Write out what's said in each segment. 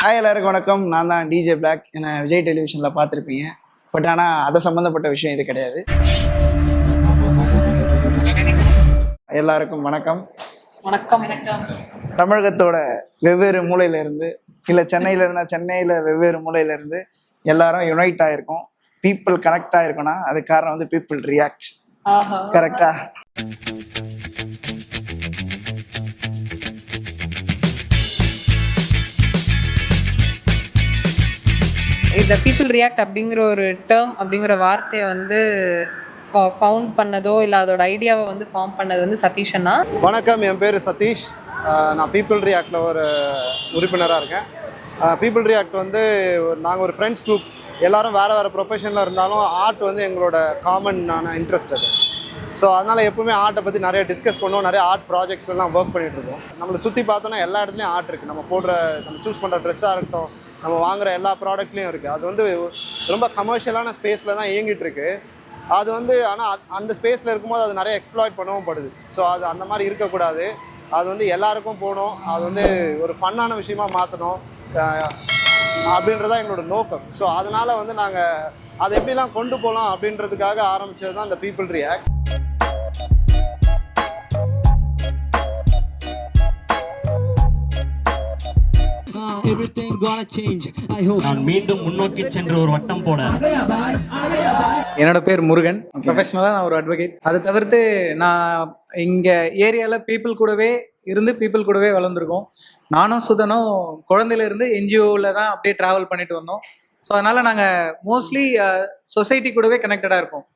Hi எல்லாருக்கும் வணக்கம். நான் தான் டிஜே பிளாக் என்னை விஜய் டெலிவிஷனில் பார்த்துருப்பீங்க. பட் ஆனால் அதை சம்மந்தப்பட்ட விஷயம் இது கிடையாது. எல்லாருக்கும் வணக்கம். வணக்கம் வணக்கம். தமிழகத்தோட வெவ்வேறு மூலையில இருந்து இல்லை சென்னையில இருந்தா சென்னையில் வெவ்வேறு மூலையில இருந்து எல்லாரும் யுனைட் ஆயிருக்கோம். பீப்புள் கனெக்ட் ஆயிருக்கோம்னா அது காரணம் வந்து பீப்புள் ரியாக்ட் ஆஹா. கரெக்டா இந்த பீப்புள் ரியாக்ட் அப்படிங்கிற ஒரு டேர்ம் அப்படிங்கிற வார்த்தையை வந்து ஃபவுண்ட் பண்ணதோ இல்லை அதோட ஐடியாவை வந்து ஃபார்ம் பண்ணது வந்து சதீஷ் அண்ணா. வணக்கம் என் பேர் சதீஷ். நான் பீப்புள் ரியாக்டில் ஒரு உறுப்பினராக இருக்கேன். பீப்புள் ரியாக்ட் வந்து நாங்கள் ஒரு ஃப்ரெண்ட்ஸ் குரூப் எல்லாரும் வேறு வேறு ப்ரொஃபஷனில் இருந்தாலும் ஆர்ட் வந்து எங்களோட காமனான இன்ட்ரெஸ்ட் அது. ஸோ அதனால் எப்பவுமே ஆர்ட்டை பற்றி நிறைய டிஸ்கஸ் பண்ணுவோம் நிறைய ஆர்ட் ப்ராஜெக்ட்ஸ்லாம் ஒர்க் பண்ணிகிட்ருக்கோம் நம்மளை சுற்றி பார்த்தோன்னா எல்லா இடத்துலையும் ஆர்ட் இருக்குது நம்ம போடுற நம்ம சூஸ் பண்ணுற ட்ரெஸ்ஸாக இருக்கட்டும் நம்ம வாங்குகிற எல்லா ப்ராடக்ட்லேயும் இருக்குது அது வந்து ரொம்ப கமர்ஷியலான ஸ்பேஸில் தான் இயங்கிட்டு இருக்கு. அது வந்து ஆனால் அந்த ஸ்பேஸில் இருக்கும்போது அது நிறைய எக்ஸ்ப்ளாய்ட் பண்ணவும் படுது. ஸோ அது அந்த மாதிரி இருக்கக்கூடாது. அது வந்து எல்லாருக்கும் போகணும். அது வந்து ஒரு ஃபன்னான விஷயமா மாற்றணும் அப்படின்றதான் எங்களோட நோக்கம். ஸோ அதனால் வந்து நாங்கள் அதை எப்படிலாம் கொண்டு போகலாம் அப்படின்றதுக்காக ஆரம்பித்தது தான் இந்த people react everything gonna change. I hope. நான் மீண்டும் முன்னோக்கி சென்று ஒரு வட்டம் போட என்னோட பேர் முருகன். ப்ரொஃபஷனலாக நான் ஒரு அட்வொகேட் அதை தவிர்த்து நான் இங்கே ஏரியாவில் பீப்புள் கூடவே இருந்து பீப்புள் கூடவே வளர்ந்துருக்கோம். நானும் சுதனும் குழந்தையில இருந்து என்ஜிஓவில் தான் அப்படியே ட்ராவல் பண்ணிட்டு வந்தோம். ஸோ அதனால் நாங்கள் மோஸ்ட்லி சொசைட்டி கூடவே கனெக்டடாக இருப்போம்.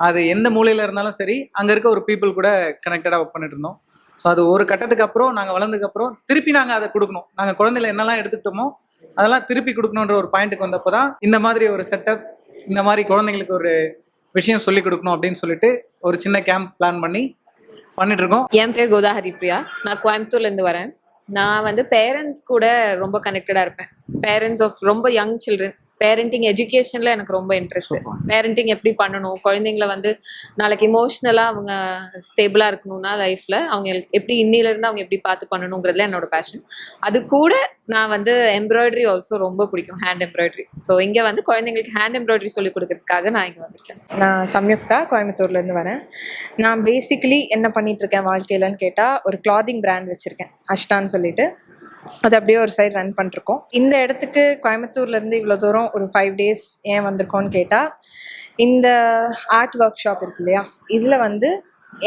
அது எந்த மூலையில் இருந்தாலும் சரி அங்கே இருக்க ஒரு பீப்புள் கூட கனெக்டடாக ஒர்க் பண்ணிட்டு இருந்தோம். ஸோ அது ஒரு கட்டத்துக்கு அப்புறம் நாங்கள் வளர்ந்ததுக்கு அப்புறம் திருப்பி நாங்கள் அதை கொடுக்கணும். நாங்கள் குழந்தையில என்னெல்லாம் எடுத்துக்கிட்டோமோ அதெல்லாம் திருப்பி கொடுக்கணுன்ற ஒரு பாயிண்ட்டுக்கு வந்தப்போ தான் இந்த மாதிரி ஒரு செட்டப் இந்த மாதிரி குழந்தைங்களுக்கு ஒரு விஷயம் சொல்லி கொடுக்கணும் அப்படின்னு சொல்லிட்டு ஒரு சின்ன கேம்ப் பிளான் பண்ணி பண்ணிட்டு இருக்கோம். என் பேர் கோதாஹரி பிரியா நான் கோயம்புத்தூர்ல இருந்து வரேன். நான் வந்து பேரண்ட்ஸ் கூட ரொம்ப கனெக்டடா இருப்பேன். பேரண்ட்ஸ் ஆஃப் ரொம்ப யங் சில்ட்ரன் பேரண்டிங் எஜுகேஷன்ல எனக்கு ரொம்ப இன்ட்ரெஸ்ட் பேரண்டிங் எப்படி பண்ணணும்? குழந்தைங்கள வந்து நாளைக்கு இமோஷ்னலா அவங்க ஸ்டேபிளா இருக்கணும்னா லைஃப்ல அவங்க எப்படி இன்னில இருந்து அவங்க எப்படி பார்த்து பண்ணணுங்கிறதுல என்னோட பேஷன் அது கூட நான் வந்து எம்ப்ராய்டரி ஆல்சோ ரொம்ப பிடிக்கும் ஹேண்ட் எம்ப்ராய்டரி ஸோ இங்க வந்து குழந்தைங்களுக்கு ஹேண்ட் எம்ப்ராய்டரி சொல்லி கொடுக்கறதுக்காக நான் இங்க வந்திருக்கேன். நான் சம்யுக்தா கோயம்புத்தூர்லேருந்து வரேன். நான் பேசிக்கலி என்ன பண்ணிட்டு இருக்கேன் வாழ்க்கையிலன்னு கேட்டால் ஒரு கிளாதிங் பிராண்ட் வச்சுருக்கேன். அஷ்டான்னு சொல்லிட்டு. அது அப்படியே ஒரு சைடு ரன் பண்ணிருக்கோம். இந்த இடத்துக்கு கோயம்புத்தூர்லேருந்து இவ்வளோ தூரம் ஒரு ஃபைவ் டேஸ் ஏன் வந்திருக்கோன்னு கேட்டால் இந்த ஆர்ட் ஒர்க் ஷாப் இருக்கு இல்லையா? இதில் வந்து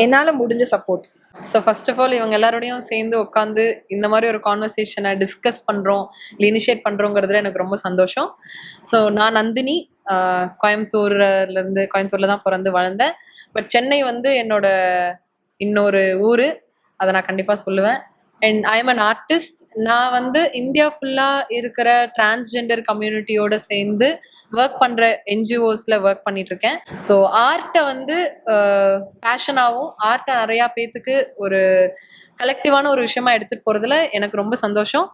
என்னால் முடிஞ்ச support so first of all இவங்க எல்லாரோடையும் சேர்ந்து உட்காந்து இந்த மாதிரி ஒரு கான்வர்சேஷனை டிஸ்கஸ் பண்ணுறோம் இல்லை இனிஷியேட் பண்ணுறோங்கிறதுல எனக்கு ரொம்ப சந்தோஷம். ஸோ நான் நந்தினி கோயம்புத்தூர்லேருந்து கோயம்புத்தூரில் தான் பிறந்து வளர்ந்தேன். பட் சென்னை வந்து என்னோட இன்னொரு ஊர். அதை நான் கண்டிப்பாக சொல்லுவேன். And I am an artist நான் வந்து இந்தியா ஃபுல்லாக இருக்கிற டிரான்ஸ்ஜெண்டர் கம்யூனிட்டியோட சேர்ந்து ஒர்க் பண்ணுற என்ஜிஓஸில் ஒர்க் பண்ணிட்டு இருக்கேன் ஸோ ஆர்ட்டை வந்து பேஷனாகவும் ஆர்ட்டை நிறையா பேத்துக்கு ஒரு கலெக்டிவான ஒரு விஷயமா எடுத்துகிட்டு போகிறதுல எனக்கு ரொம்ப சந்தோஷம்.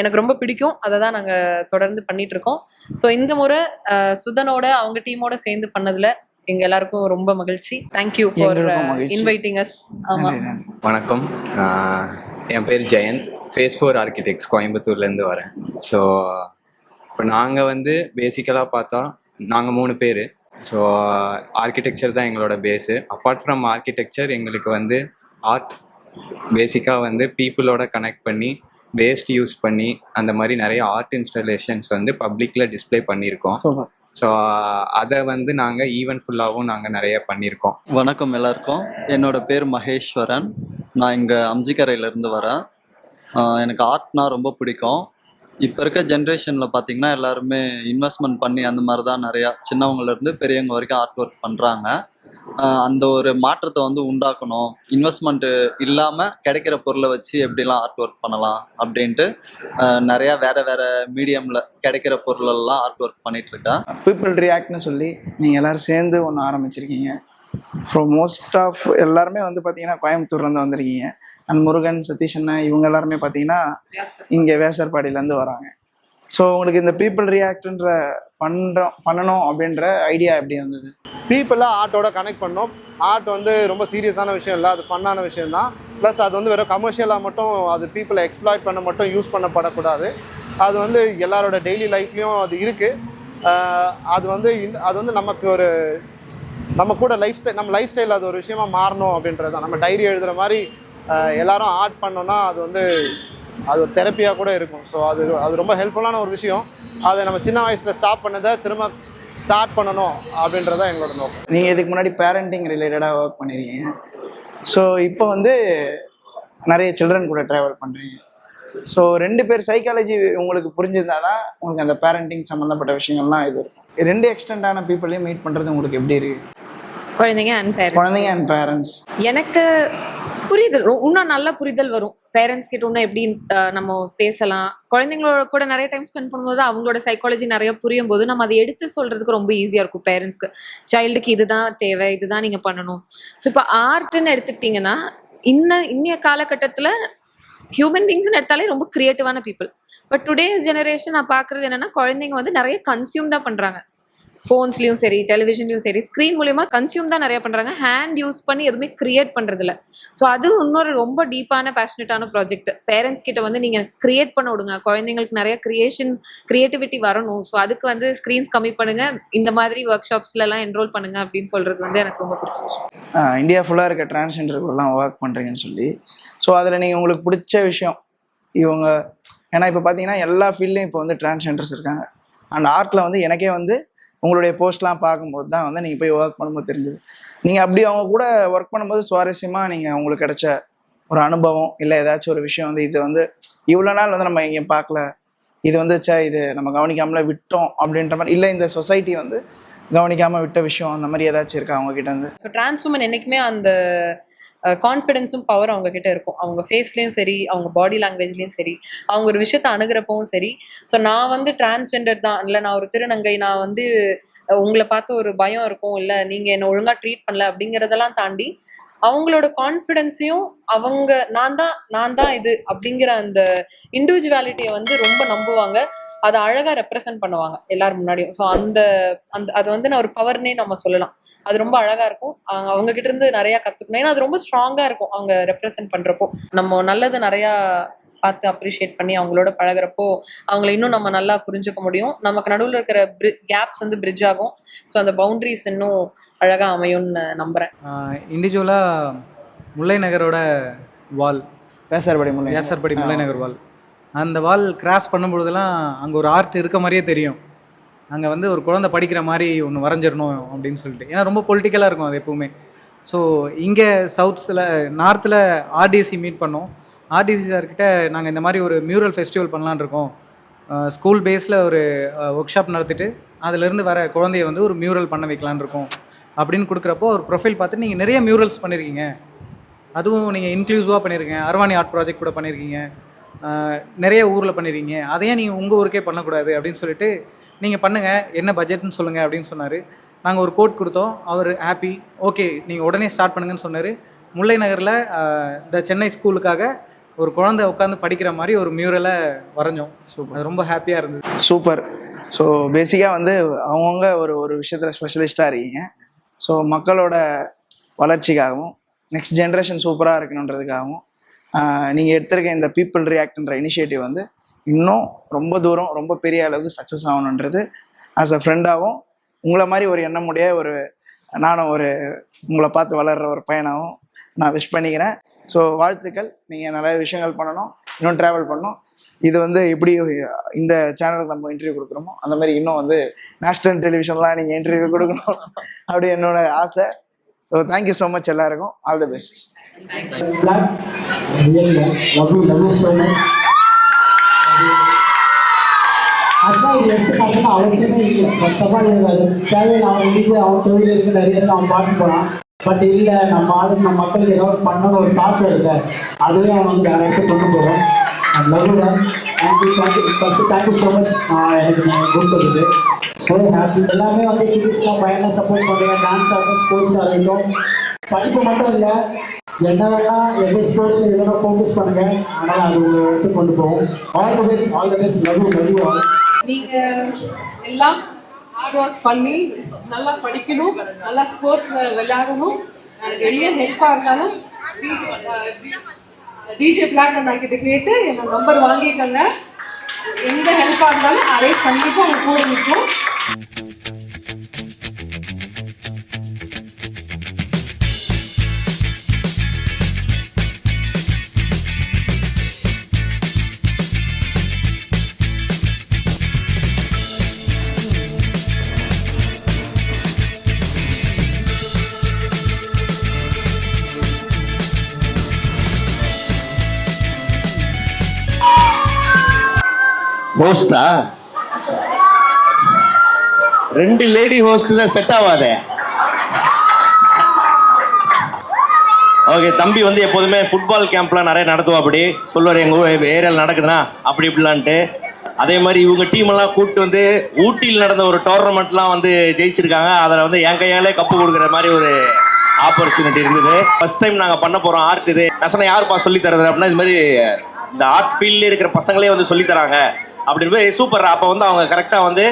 எனக்கு ரொம்ப பிடிக்கும். அதை தான் நாங்கள் தொடர்ந்து பண்ணிட்டு இருக்கோம் ஸோ இந்த முறை சுதனோட அவங்க டீமோட சேர்ந்து பண்ணதில் எங்கள் எல்லாருக்கும் ரொம்ப மகிழ்ச்சி. Thank you for. இன்வைட்டிங் அஸ் நன்றி. வணக்கம். என் பேர் ஜெயந்த். ஃபேஸ் ஃபோர் ஆர்கிடெக்ட்ஸ் கோயம்புத்தூர்லேருந்து வரேன். ஸோ இப்போ நாங்கள் வந்து பேசிக்கலாக பார்த்தா நாங்கள் மூணு பேர். ஸோ ஆர்கிடெக்சர் தான் எங்களோட பேஸு அப்பார்ட் ஃப்ரம் ஆர்கிடெக்சர் எங்களுக்கு வந்து ஆர்ட் பேசிக்காக வந்து பீப்புளோட கனெக்ட் பண்ணி வேஸ்ட் யூஸ் பண்ணி அந்த மாதிரி நிறைய ஆர்ட் இன்ஸ்டாலேஷன்ஸ் வந்து பப்ளிக்கில் டிஸ்ப்ளே பண்ணியிருக்கோம். ஸோ அதை வந்து நாங்கள் ஈவென்ட் ஃபுல்லாகவும் நாங்கள் நிறைய பண்ணியிருக்கோம். வணக்கம் எல்லாருக்கும். என்னோட பேர் மகேஸ்வரன். நான் இங்கே அம்ஜிக்கரையிலேருந்து வரேன். எனக்கு ஆர்ட்னா ரொம்ப பிடிக்கும். இப்போ இருக்க ஜென்ரேஷனில் பார்த்தீங்கன்னா எல்லாருமே இன்வெஸ்ட்மெண்ட் பண்ணி அந்த மாதிரி தான் நிறையா சின்னவங்கலேருந்து பெரியவங்க வரைக்கும் ஆர்ட் ஒர்க் பண்ணுறாங்க அந்த ஒரு மாற்றத்தை வந்து உண்டாக்கணும். இன்வெஸ்ட்மெண்ட்டு இல்லாமல் கிடைக்கிற பொருளை வச்சு எப்படிலாம் ஆர்ட் ஒர்க் பண்ணலாம் அப்படின்ட்டு நிறையா வேறு வேறு மீடியமில் கிடைக்கிற பொருளெல்லாம் ஆர்ட் ஒர்க் பண்ணிகிட்ருக்கேன் பீப்புள் ரியாக்ட்னு சொல்லி நீங்கள் எல்லோரும் சேர்ந்து ஒன்று ஆரம்பிச்சிருக்கீங்க. ஃப்ரம் மோஸ்ட் ஆஃப் எல்லாருமே வந்து பார்த்தீங்கன்னா கோயம்புத்தூர்லேருந்து வந்திருக்கீங்க. அண்ட் முருகன் சதீஷ் அண்ணன் இவங்க எல்லாருமே பார்த்தீங்கன்னா இங்கே வேசர்பாடியிலேருந்து வராங்க. ஸோ உங்களுக்கு இந்த பீப்புள் ரியாக்ட்ன்ற பண்ணுறோம் பண்ணணும் அப்படின்ற ஐடியா எப்படி வந்தது பீப்புளாக ஆர்ட்டோட கனெக்ட் பண்ணோம். ஆர்ட் வந்து ரொம்ப சீரியஸான விஷயம் இல்லை. அது ஃபன்னான விஷயம் தான் ப்ளஸ் அது வந்து வெறும் கமர்ஷியலாக மட்டும் அது பீப்புளை எக்ஸ்ப்ளாய்ட் பண்ண மட்டும் யூஸ் பண்ணப்படக்கூடாது. அது வந்து எல்லாரோட டெய்லி லைஃப்லேயும் அது இருக்குது அது வந்து அது வந்து நமக்கு ஒரு நம்ம கூட லைஃப் ஸ்டைல் நம்ம லைஃப் ஸ்டைல் அது ஒரு விஷயமா மாறணும் அப்படின்றது தான் நம்ம டைரி எழுதுகிற மாதிரி எல்லாரும் ஆர்ட் பண்ணோம்னா அது வந்து அது ஒரு தெரப்பியாக கூட இருக்கும். ஸோ அது அது ரொம்ப ஹெல்ப்ஃபுல்லான ஒரு விஷயம். அதை நம்ம சின்ன வயசில் ஸ்டாப் பண்ணதை திரும்ப ஸ்டார்ட் பண்ணணும் அப்படின்றதான் எங்களோட நோக்கம். நீங்கள் இதுக்கு முன்னாடி பேரண்டிங் ரிலேட்டடாக ஒர்க் பண்ணியிருக்கீங்க ஸோ இப்போ வந்து நிறைய சில்ட்ரன் கூட ட்ராவல் பண்ணுறீங்க ஸோ ரெண்டு பேர் சைக்காலஜி உங்களுக்கு புரிஞ்சிருந்தால் தான் உங்களுக்கு அந்த பேரண்டிங் சம்மந்தப்பட்ட விஷயங்கள்லாம் இது இருக்கும். ரெண்டு எக்ஸ்டெண்டான பீப்புளையும் மீட் பண்ணுறது உங்களுக்கு எப்படி இருக்கு? குழந்தைங்க அண்ட் பேரண்ட்ஸ் குழந்தைங்க அண்ட் பேரண்ட்ஸ் எனக்கு புரிதல் இன்னும் நல்ல புரிதல் வரும். பேரண்ட்ஸ் கிட்ட இன்னும் எப்படி நம்ம பேசலாம். குழந்தைங்களோட கூட நிறைய டைம் ஸ்பெண்ட் பண்ணும்போது அவங்களோட சைக்காலஜி நிறைய புரியும் போது நம்ம அதை எடுத்து சொல்றதுக்கு ரொம்ப ஈஸியாக இருக்கும் பேரண்ட்ஸ்க்கு சைல்டுக்கு இதுதான் தேவை இதுதான் நீங்க பண்ணணும். ஸோ இப்போ ஆர்ட்னு எடுத்துக்கிட்டிங்கன்னா இன்ன இன்னைய காலகட்டத்தில் ஹியூமன் பீங்ஸ்னு எடுத்தாலே ரொம்ப கிரியேட்டிவான பீப்புள் பட் டுடேஸ் ஜெனரேஷன் நான் பார்க்குறது என்னன்னா குழந்தைங்க வந்து நிறைய கன்சியூம் தான் பண்ணுறாங்க ஃபோன்ஸ்லையும் சரி டெலிவிஷன்லையும் சரி ஸ்க்ரீன் மூலியமாக கன்சியூம் தான் நிறைய பண்ணுறாங்க ஹேண்ட் யூஸ் பண்ணி எதுவுமே கிரியேட் பண்ணுறதில்ல ஸோ அது இன்னொரு ரொம்ப டீப்பான பேஷனட்டான ப்ராஜெக்ட் பேரண்ட்ஸ் கிட்ட வந்து நீங்கள் கிரியேட் பண்ண விடுங்க. குழந்தைங்களுக்கு நிறைய கிரியேஷன் கிரியேட்டிவிட்டி வரணும். ஸோ அதுக்கு வந்து ஸ்க்ரீன்ஸ் கம்மி பண்ணுங்க. இந்த மாதிரி ஒர்க் ஷாப்ஸ்லலாம் என்ரோல் பண்ணுங்க அப்படின்னு சொல்கிறது வந்து எனக்கு ரொம்ப பிடிச்ச விஷயம். இந்தியா ஃபுல்லாக இருக்க டிரான்ஸ்ஜெண்டர்கள்லாம் ஒர்க் பண்ணுறீங்கன்னு சொல்லி. ஸோ அதில் நீங்கள் உங்களுக்கு பிடிச்ச விஷயம் இவங்க ஏன்னா இப்போ பார்த்தீங்கன்னா எல்லா ஃபீல்ட்லேயும் இப்போ வந்து டிரான்ஸ்ஜெண்டர்ஸ் இருக்காங்க. அண்ட் ஆர்ட்டில் வந்து எனக்கே வந்து உங்களுடைய போஸ்ட்லாம் பார்க்கும்போது தான் வந்து நீங்கள் போய் ஒர்க் பண்ணும்போது தெரிஞ்சது. நீங்கள் அப்படி அவங்க கூட ஒர்க் பண்ணும்போது சுவாரஸ்யமாக நீங்கள் உங்களுக்கு கிடைச்ச ஒரு அனுபவம் இல்லை ஏதாச்சும் ஒரு விஷயம் வந்து இது வந்து இவ்வளோ நாள் வந்து நம்ம எங்கேயும் பார்க்கல. இது வந்து ச்சே இது நம்ம கவனிக்காமல விட்டோம் அப்படின்ற மாதிரி இல்லை இந்த சொசைட்டி வந்து கவனிக்காமல் விட்ட விஷயம் அந்த மாதிரி ஏதாச்சும் இருக்கா அவங்க கிட்ட ஸோ டிரான்ஸ்மன் என்றைக்குமே அந்த கான்ஃபிடென்ஸும் பவர் அவங்க கிட்ட இருக்கும். அவங்க ஃபேஸ்லேயும் சரி அவங்க பாடி லாங்குவேஜ்லேயும் சரி அவங்க ஒரு விஷயத்த அணுகிறப்பவும் சரி. ஸோ நான் வந்து டிரான்ஸ்ஜெண்டர் தான். இல்லை நான் ஒரு திருநங்கை நான் வந்து உங்களை பார்த்து ஒரு பயம் இருக்கும். இல்லை நீங்கள் என்னை ஒழுங்காக ட்ரீட் பண்ணல அப்படிங்கிறதெல்லாம் தாண்டி அவங்களோட கான்ஃபிடென்ஸையும் அவங்க நான் தான் நான் தான் இது அப்படிங்கிற அந்த இண்டிவிஜுவாலிட்டியை வந்து ரொம்ப நம்புவாங்க. அதை அழகாக ரெப்ரசன்ட் பண்ணுவாங்க எல்லார் முன்னாடியும். ஸோ அந்த அந்த அது வந்து நான் ஒரு பவர்னே நம்ம சொல்லலாம். அது ரொம்ப அழகா இருக்கும். அவங்க அவங்க கிட்ட இருந்து நிறைய கத்துக்கணும். ஏன்னா அது ரொம்ப ஸ்ட்ராங்கா இருக்கும் அவங்க ரெப்ரசென்ட் பண்றப்போ. நம்ம நல்லது நிறைய பார்த்து அப்ரிஷியேட் பண்ணி அவங்களோட பழகுறப்போ அவங்கள இன்னும் நம்ம நல்லா புரிஞ்சுக்க முடியும். நமக்கு நடுவில் இருக்கிற கேப்ஸ் வந்து பிரிட்ஜ் ஆகும். ஸோ அந்த பவுண்டரிஸ் இன்னும் அழகா அமையும்னு நம்புறேன். இண்டிவிஜுவலாக முல்லை நகரோட வால் பேசarbடி முல்லை வியாசர்படி முல்லை நகர் வால் அந்த வால் கிராஸ் பண்ணும்பொழுதெல்லாம் அங்கே ஒரு ஆர்ட் இருக்க மாதிரியே தெரியும். அங்கே வந்து ஒரு குழந்தை படிக்கிற மாதிரி ஒன்று வரைஞ்சிடணும் அப்படின்னு சொல்லிட்டு. ஏன்னா ரொம்ப பொலிட்டிக்கலாக இருக்கும் அது எப்பவுமே. ஸோ இங்கே சவுத்ஸில் நார்த்தில் ஆர்டிசி மீட் பண்ணோம். ஆர்டிசி சார்கிட்ட நாங்கள் இந்த மாதிரி ஒரு மியூரல் ஃபெஸ்டிவல் பண்ணலான்னு இருக்கோம். ஸ்கூல் பேஸில் ஒரு ஒர்க் ஷாப் நடத்திட்டு அதுலேருந்து வர குழந்தைய வந்து ஒரு மியூரல் பண்ண வைக்கலான்னு இருக்கோம். அப்படின்னு கொடுக்குறப்போ ஒரு ப்ரொஃபைல் பார்த்துட்டு நீங்கள் நிறைய மியூரல்ஸ் பண்ணியிருக்கீங்க அதுவும் நீங்கள் இன்க்ளூசிவாக பண்ணியிருக்கீங்க அர்வானி ஆர்ட் ப்ராஜெக்ட் கூட பண்ணியிருக்கீங்க நிறைய ஊரில் பண்ணியிருக்கீங்க அதையே நீங்கள் உங்கள் ஊருக்கே பண்ணக்கூடாது அப்படின்னு சொல்லிட்டு நீங்கள் பண்ணுங்கள் என்ன பட்ஜெட்னு சொல்லுங்கள் அப்படின்னு சொன்னார். நாங்கள் ஒரு கோட் கொடுத்தோம். அவர் ஹாப்பி ஓகே நீங்கள் உடனே ஸ்டார்ட் பண்ணுங்கன்னு சொன்னார். முல்லை நகரில் இந்த சென்னை ஸ்கூலுக்காக ஒரு குழந்தை உட்காந்து படிக்கிற மாதிரி ஒரு மியூரலை வரைஞ்சோம். அது ரொம்ப ஹாப்பியாக இருந்தது. சூப்பர். ஸோ பேசிக்காக வந்து அவங்கவுங்க ஒரு ஒரு விஷயத்தில் ஸ்பெஷலிஸ்ட்டாக இருக்கீங்க. ஸோ மக்களோட வளர்ச்சிக்காகவும் நெக்ஸ்ட் ஜென்ரேஷன் சூப்பராக இருக்கணுன்றதுக்காகவும் நீங்கள் எடுத்திருக்க இந்த பீப்புள் ரியாக்ட்ன்ற இனிஷியேட்டிவ் வந்து இன்னும் ரொம்ப தூரம் ரொம்ப பெரிய அளவுக்கு சக்ஸஸ் ஆகணுன்றது ஆஸ் அ ஃப்ரெண்டாகவும் உங்களை மாதிரி ஒரு எண்ணமுடைய ஒரு நானும் ஒரு உங்களை பார்த்து வளர்கிற ஒரு பையனாகவும் நான் விஷ் பண்ணிக்கிறேன். ஸோ வாழ்த்துக்கள். நீங்கள் நிறைய விஷயங்கள் பண்ணணும். இன்னும் ட்ராவல் பண்ணணும். இது வந்து எப்படி இந்த சேனலுக்கு நம்ம இன்டர்வியூ கொடுக்குறோமோ அந்த மாதிரி இன்னும் வந்து நேஷ்னல் டெலிவிஷன்லாம் நீங்கள் இன்டர்வியூ கொடுக்கணும் அப்படி என்னோட ஆசை. So thank you so much எல்லாருக்கும். ஆல் தி பெஸ்ட் ஆக்சுவலாக இது எடுத்துக்காட்டுன்னு அவசியமே இல்லை ஃபர்ஸ்ட் ஆஃப் ஆல் அது தேவையில்லை அவன் வீட்டு அவன் தொழில் இருக்கு நிறைய இருக்கு அவன் பாட்டு போனான் பட் இல்லை நம்ம ஆளுக்கு நம்ம மக்களுக்கு ஏதாவது பண்ணணும் ஒரு தாக்கம் இல்லை அதுவே அவன் வந்து வேற இடத்துக்கு கொண்டு போகிறோம் love thank you thank you first thank you so much எனக்கு நீங்கள் கொடுத்ததுக்கு ஸோ ஹாப்பி எல்லாமே வந்து கிட்ஸ்லாம் பையனை சப்போர்ட் பண்ணுறேன் டான்ஸ் ஆகட்டும் ஸ்போர்ட்ஸ் இருக்கட்டும் படிப்பு மட்டும் இல்லை என்ன வேணா எந்த ஸ்போர்ட்ஸ் எதனா ஃபோக்கஸ் பண்ணுங்க ஆனால் அது உங்களை எடுத்து கொண்டு போகும். All the best all the best love love all நீங்க எல்லாம் ஹார்ட் ஒர்க் பண்ணி நல்லா படிக்கணும் நல்லா ஸ்போர்ட்ஸ் விளையாடணும். எனக்கு எளிய ஹெல்ப்பா இருந்தாலும் டிஜே பிளான் அண்ணா கிட்ட கேட்டு என்னோட நம்பர் வாங்கிக்கோங்க. எந்த ஹெல்ப்பாக இருந்தாலும் அரேஞ்ச் கண்டிப்பா உங்க கூட நிற்கும் ஹோஸ்டா ரெண்டு லேடி ஹோஸ்ட் தான் செட் ஆகாதே ஓகே தம்பி வந்து எப்போதுமே ஃபுட்பால் கேம்ப்லாம் நிறைய நடத்துவோம் அப்படி சொல்லுவார் எங்கள் ஏரியாவில் நடக்குதுன்னா அப்படி இப்படிலான்ட்டு. அதே மாதிரி இவங்க டீம் எல்லாம் கூப்பிட்டு வந்து ஊட்டியில் நடந்த ஒரு டோர்னமெண்ட்லாம் வந்து ஜெயிச்சிருக்காங்க. அதில் வந்து என் கையாலே கப்பு கொடுக்குற மாதிரி ஒரு ஆப்பர்ச்சுனிட்டி இருந்தது. ஃபர்ஸ்ட் டைம் நாங்கள் பண்ண போகிறோம் ஆர்ட் இது. நான் சொன்னேன் யாருப்பா சொல்லி தரது அப்படின்னா இது மாதிரி இந்த ஆர்ட் ஃபீல்டில் இருக்கிற பசங்களே வந்து சொல்லி தராங்க. அப்படின்னு போய் சூப்பர் அப்போ வந்து அவங்க கரெக்டாக வந்து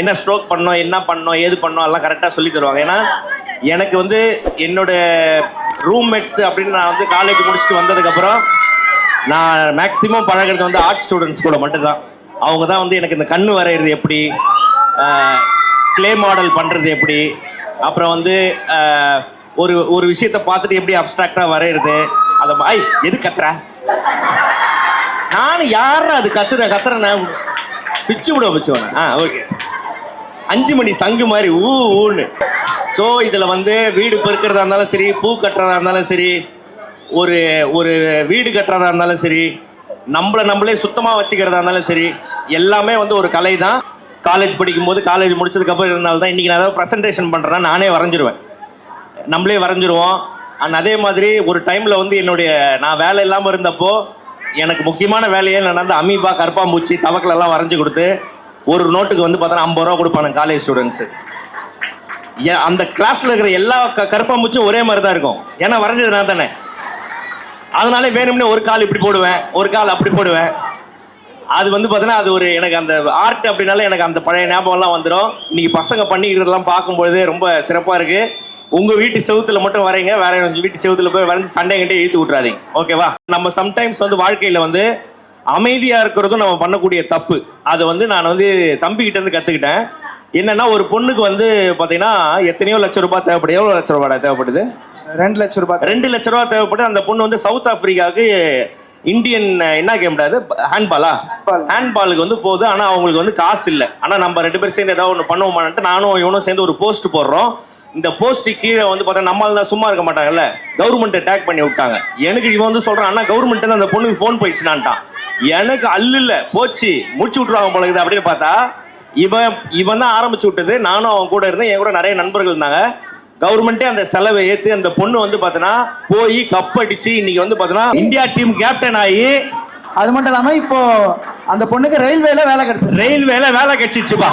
என்ன ஸ்ட்ரோக் பண்ணோம் என்ன பண்ணோம் ஏது பண்ணோம் எல்லாம் கரெக்டாக சொல்லி தருவாங்க. ஏன்னா எனக்கு வந்து என்னோட ரூம்மேட்ஸ் அப்படின்னு நான் வந்து காலேஜ் முடிச்சுட்டு வந்ததுக்கப்புறம் நான் மேக்ஸிமம் பழகிறது வந்து ஆர்ட் ஸ்டூடெண்ட்ஸ் கூட மட்டும்தான். அவங்க தான் வந்து எனக்கு இந்த கண்ணு வரைகிறது எப்படி க்ளே மாடல் பண்ணுறது எப்படி அப்புறம் வந்து ஒரு ஒரு விஷயத்தை பார்த்துட்டு எப்படி அப்ட்ராக்டாக வரைகிறது அதை ஐ எது கத்துற? நானும் யாரும் அது கத்துற கத்துறேன் பிச்சு விட பிச்சு ஆ ஓகே அஞ்சு மணி சங்கு மாதிரி ஊ ஊன்னு. ஸோ இதில் வந்து வீடு பெருக்கிறதா இருந்தாலும் சரி பூ கட்டுறதா இருந்தாலும் சரி ஒரு ஒரு வீடு கட்டுறதா இருந்தாலும் சரி நம்மளை நம்மளே சுத்தமாக வச்சுக்கிறதா இருந்தாலும் சரி எல்லாமே வந்து ஒரு கலை தான். காலேஜ் படிக்கும்போது காலேஜ் முடிச்சதுக்கப்புறம் இருந்தால்தான் தான் இன்றைக்கி நான் ஏதாவது ப்ரெசன்டேஷன் பண்ணுறேன்னா நானே வரைஞ்சிருவேன். நம்மளே வரைஞ்சிருவோம். அண்ட் அதே மாதிரி ஒரு டைமில் வந்து என்னுடைய நான் வேலை இல்லாமல் இருந்தப்போ எனக்கு முக்கியமான வேலையே நடந்த அமீபா கருப்பாம்பூச்சி தவக்கலெல்லாம் வரைஞ்சி கொடுத்து ஒரு நோட்டுக்கு வந்து பார்த்தோன்னா ஐம்பது ரூபா கொடுப்பானுங்க காலேஜ் ஸ்டூடெண்ட்ஸு அந்த கிளாஸில் இருக்கிற எல்லா க கருப்பாம்பூச்சும் ஒரே மாதிரி தான் இருக்கும். ஏன்னா வரைஞ்சது நான் தானே. அதனால வேணும்னே ஒரு கால் இப்படி போடுவேன் ஒரு கால் அப்படி போடுவேன். அது வந்து பார்த்தீங்கன்னா அது ஒரு எனக்கு அந்த ஆர்ட் அப்படின்னாலே எனக்கு அந்த பழைய ஞாபகம்லாம் வந்துடும் இன்னைக்கு பசங்க பண்ணிக்கிறதெல்லாம் பார்க்கும்பொழுது ரொம்ப சிறப்பாக இருக்குது உங்கள் வீட்டு செவுத்துல மட்டும் வரைங்க வேற வீட்டு செவுத்துல போய் வரைஞ்சி சண்டை கிட்டே இழுத்து விட்றாதீங்க ஓகேவா? நம்ம சம்டைம்ஸ் வந்து வாழ்க்கையில் வந்து அமைதியாக இருக்கிறதும் நம்ம பண்ணக்கூடிய தப்பு. அதை வந்து நான் வந்து தம்பிக்கிட்ட இருந்து கற்றுக்கிட்டேன் என்னன்னா ஒரு பொண்ணுக்கு வந்து பார்த்தீங்கன்னா எத்தனையோ லட்சம் ரூபாய் தேவைப்படுது எவ்வளோ லட்சம் ரூபாய் தேவைப்படுது? ரெண்டு லட்சம் ரூபாய். ரெண்டு லட்ச ரூபா தேவைப்பட்டு அந்த பொண்ணு வந்து சவுத் ஆப்பிரிக்காவுக்கு இந்தியன் என்ன கேம் அது? ஹேண்ட்பாலா ஹேண்ட்பாலுக்கு வந்து போகுது. ஆனால் அவங்களுக்கு வந்து காசு இல்லை. ஆனால் நம்ம ரெண்டு பேரும் சேர்ந்து ஏதாவது ஒன்று பண்ணுவோமான்ட்டு நானும் இவனும் சேர்ந்து ஒரு போஸ்ட் போடுறோம். இந்த போஸ்ட் கீழே வந்து பார்த்தா நம்மளால தான் சும்மா இருக்க மாட்டாங்கல்ல. கவர்மெண்ட் டேக் பண்ணி விட்டாங்க. எனக்கு இவன் வந்து சொல்றான் அண்ணா கவர்மெண்ட் அந்த பொண்ணுக்கு ஃபோன் போயிடுச்சுனான்ட்டான். எனக்கு அல்லு இல்ல போச்சு முடிச்சு விட்டுருவாங்க போல இருக்குது அப்படின்னு பார்த்தா இவன் இவன் தான் ஆரம்பிச்சு விட்டது. நானும் அவன் கூட இருந்தேன் என் கூட நிறைய நண்பர்கள் இருந்தாங்க. கவர்மெண்ட்டே அந்த செலவை ஏத்து அந்த பொண்ணு வந்து பார்த்தீங்கன்னா போய் கப் அடிச்சு இன்னைக்கு வந்து பார்த்தீங்கன்னா இந்தியா டீம் கேப்டன் ஆகி அது மட்டும் இல்லாமல் இப்போ அந்த பொண்ணுக்கு ரயில்வேல வேலை கிடைச்சிச்சு. ரயில்வேல வேலை கிடைச்சிச்சுப்பா.